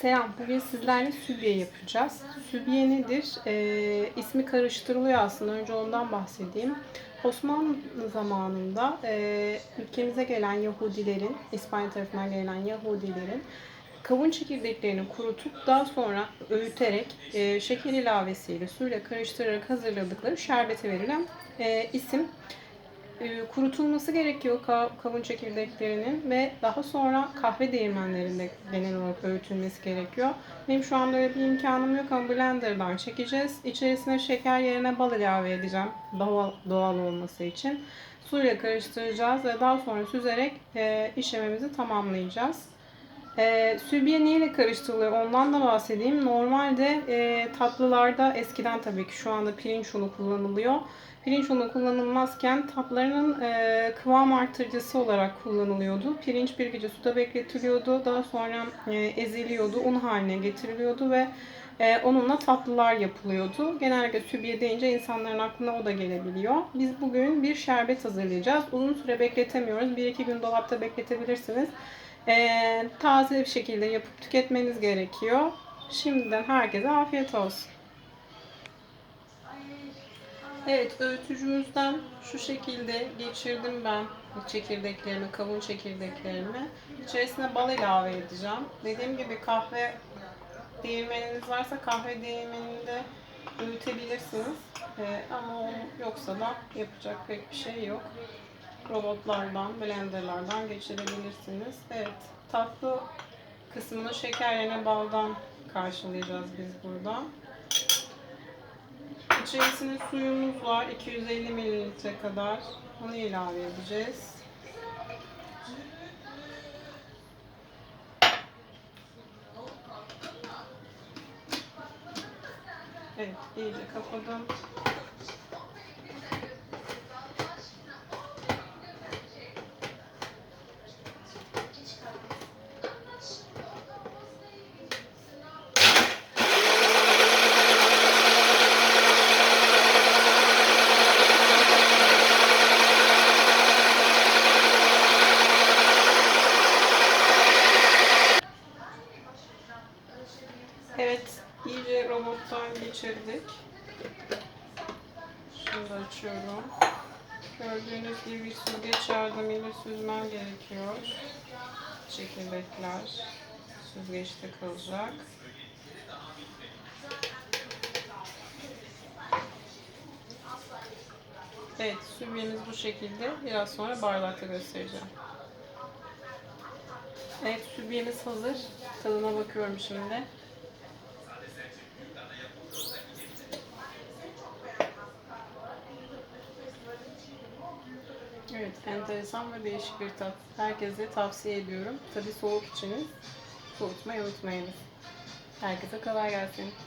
Selam. Bugün sizlerle sübye yapacağız. Sübye nedir? Ee, ismi karıştırılıyor aslında. Önce ondan bahsedeyim. Osmanlı zamanında e, ülkemize gelen Yahudilerin, İspanya tarafından gelen Yahudilerin kavun çekirdeklerini kurutup daha sonra öğüterek e, şeker ilavesiyle suyla karıştırarak hazırladıkları şerbete verilen e, isim e, kurutulması gerekiyor ka- kavun çekirdeklerinin ve daha sonra kahve değirmenlerinde genel olarak öğütülmesi gerekiyor. Benim şu anda öyle bir imkanım yok ama blenderdan çekeceğiz. İçerisine şeker yerine bal ilave edeceğim doğal, doğal olması için. Suyla karıştıracağız ve daha sonra süzerek e, işlemimizi tamamlayacağız. E, sübye neyle karıştırılıyor ondan da bahsedeyim. Normalde e, tatlılarda eskiden tabii ki şu anda pirinç unu kullanılıyor. Pirinç unu kullanılmazken tatlarının e, kıvam artırıcısı olarak kullanılıyordu. Pirinç bir gece suda bekletiliyordu. Daha sonra e, eziliyordu, un haline getiriliyordu ve e, onunla tatlılar yapılıyordu. Genellikle sübye deyince insanların aklına o da gelebiliyor. Biz bugün bir şerbet hazırlayacağız. Uzun süre bekletemiyoruz. 1-2 gün dolapta bekletebilirsiniz. E, taze bir şekilde yapıp tüketmeniz gerekiyor. Şimdiden herkese afiyet olsun. Evet, öğütücümüzden şu şekilde geçirdim ben çekirdeklerimi, kavun çekirdeklerimi. İçerisine bal ilave edeceğim. Dediğim gibi kahve değirmeniniz varsa kahve değirmeninde öğütebilirsiniz. Ee, ama yoksa da yapacak pek bir şey yok. Robotlardan, blenderlardan geçirebilirsiniz. Evet, tatlı kısmını şeker yerine baldan karşılayacağız biz burada. İçerisinde suyumuz var. 250 mililitre kadar. Onu ilave edeceğiz. Evet, iyice kapadım. Evet, robottan geçirdik. Şimdi açıyorum. Gördüğünüz gibi süzgeç yardımıyla süzmem gerekiyor. Çekirdekler süzgeçte kalacak. Evet, sübyemiz bu şekilde. Biraz sonra bardakta göstereceğim. Evet, sübyemiz hazır. Tadına bakıyorum şimdi. Evet, enteresan ve değişik bir tat. Herkese tavsiye ediyorum. Tabii soğuk içiniz. Soğutmayı unutmayınız. Herkese kolay gelsin.